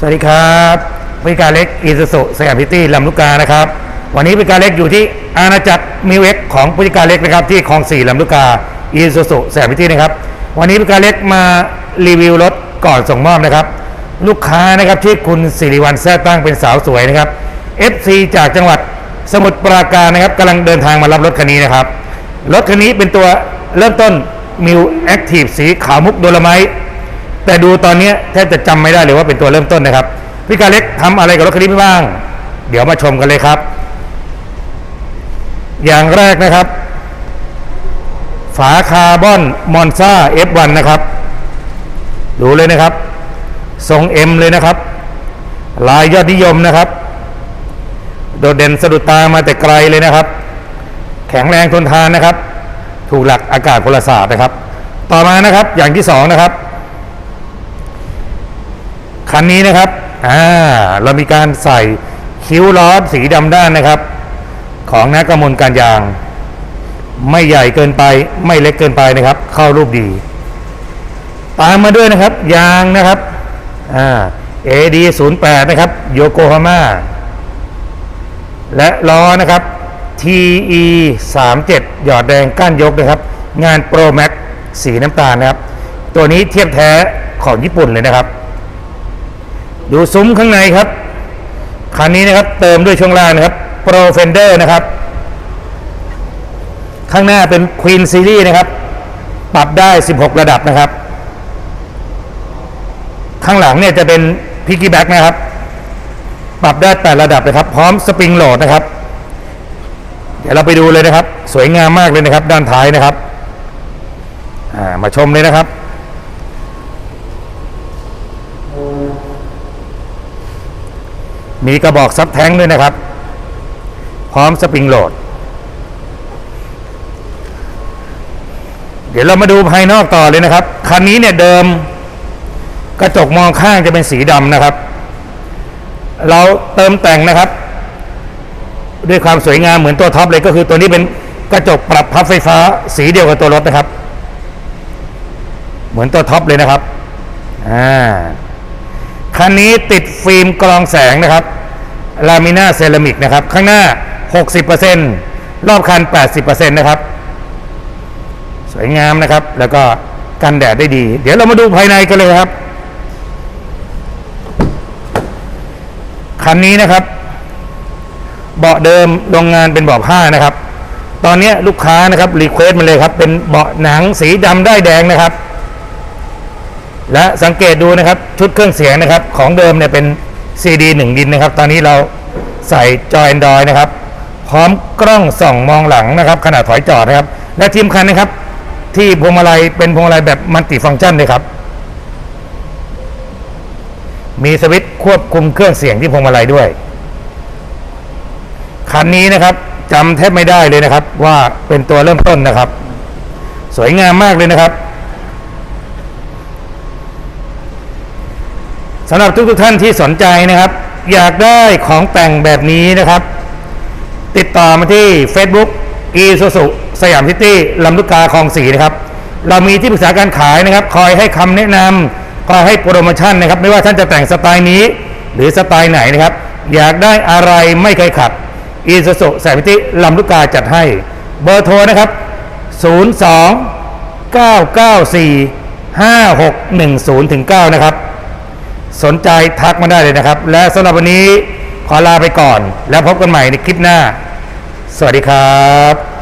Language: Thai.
สวัสดีครับบริการเล็กอีซูซุสยามพิตี้ลำลูกกานะครับ วันนี้บริการเล็กอยู่ที่อาณาจักรมิวเอ็กของบริการเล็กนะครับที่คลองสี่ลำลูกกาอีซูซุสยามพิตี้นะครับ วันนี้บริการเล็กมารีวิวรถก่อนส่งมอบนะครับ ลูกค้านะครับที่คุณสิริวัลแท้ตั้งเป็นสาวสวยนะครับ FC จากจังหวัดสมุทรปราการนะครับกำลังเดินทางมารับรถคันนี้นะครับรถคันนี้เป็นตัวเริ่มต้นมิวแอคทีฟสีขาวมุกโดลไมต์ แต่ดูตอนนี้แทบจะจำไม่ได้เลยว่าเป็นตัวเริ่มต้นนะครับพี่กาเล็กทำอะไรกับรถคันนี้บ้าง เดี๋ยวมาชมกันเลยครับ อย่างแรกนะครับ ฝาคาร์บอนมอนซ่า F1 นะครับ ดูเลยนะครับ ทรง M เลยนะครับ ลายยอดนิยมนะครับ โดดเด่นสะดุดตามาแต่ไกลเลยนะครับ แข็งแรงทนทานนะครับ ถูกหลักอากาศพลศาสตร์นะครับ ต่อมานะครับอย่างที่สองนะครับ คันนี้นะครับอ่าเรามีการใส่คิ้วล้อสีดำด้านนะครับ ของนักกมลการยาง ไม่ใหญ่เกินไปไม่เล็กเกินไปนะครับ เข้ารูปดี ตามมาด้วยนะครับ ยางนะครับอ่า AD 0 8นะครับโยโกฮาม่าและล้อนะครับ TE 3 7หยอดแดงก้านยกนะครับ งาน Pro Max สีน้ำตาลนะครับ ตัวนี้เทียบแท้ของญี่ปุ่นเลยนะครับ ดูซุ้มข้างในครับคันนี้นะครับเติมด้วยช่วงล่างนะครับ Pro Fender นะครับ ข้างหน้าเป็น Queen Series นะครับ ปรับได้ 16 ระดับนะครับ ข้างหลังเนี่ยจะเป็น Piggyback นะครับ ปรับได้ 8 ระดับนะครับ พร้อมสปริงโหลดนะครับ เดี๋ยวเราไปดูเลยนะครับ สวยงามมากเลยนะครับ ด้านท้ายนะครับมาชมเลยนะครับ มีกระบอกซับแท้งด้วยนะครับ พร้อมสปริงโหลด เดี๋ยวเรามาดูภายนอกต่อเลยนะครับ คันนี้เนี่ยเดิม กระจกมองข้างจะเป็นสีดำนะครับ เราเติมแต่งนะครับ ด้วยความสวยงามเหมือนตัวท็อปเลยก็คือตัวนี้เป็นกระจกปรับพับไฟฟ้า สีเดียวกับตัวรถนะครับ เหมือนตัวท็อปเลยนะครับ อ่า คันนี้ติดฟิล์มกรองแสงนะครับลามิน่าเซรามิกนะครับ ข้างหน้า 60%รอบคัน 80%นะครับ สวยงามนะครับ แล้วก็กันแดดได้ดี เดี๋ยวเรามาดูภายในกันเลยครับ คันนี้นะครับ เบาะเดิมโรงงานเป็นเบาะผ้านะครับ ตอนนี้ลูกค้านะครับรีเควสต์มาเลยครับ เป็นเบาะหนังสีดำได้แดงนะครับ และสังเกตดูนะครับชุดเครื่องเสียงนะครับ ของเดิมเนี่ยเป็น CD หนึ่งดินนะครับ ตอนนี้เราใส่จอย Android นะครับ พร้อมกล้องส่องมองหลังนะครับขณะถอยจอดนะครับ และทีมคันนะครับ ที่พวงมาลัยเป็นพวงมาลัยแบบมัลติฟังก์ชันเลยครับ มีสวิตช์ควบคุมเครื่องเสียงที่พวงมาลัยด้วย คันนี้นะครับจำแทบไม่ได้เลยนะครับ ว่าเป็นตัวเริ่มต้นนะครับ สวยงามมากเลยนะครับ สำหรับทุกๆท่านที่สนใจนะครับ อยากได้ของแต่งแบบนี้นะครับ ติดต่อมาที่ Facebook อีสุสุสยามซิตี้ลำลูกกาคลองสีนะครับ เรามีที่ปรึกษาการขายนะครับ คอยให้คำแนะนำคอยให้โปรโมชั่นนะครับ ไม่ว่าท่านจะแต่งสไตล์นี้ หรือสไตล์ไหนนะครับ อยากได้อะไรไม่เคยขัดอีสุสุสยามซิตี้ลำลูกกาจัดให้ เบอร์โทรนะครับ 02 994 5610ถึง9นะครับ สนใจทักมาได้เลยนะครับ และสำหรับวันนี้ขอลาไปก่อน แล้วพบกันใหม่ในคลิปหน้า สวัสดีครับ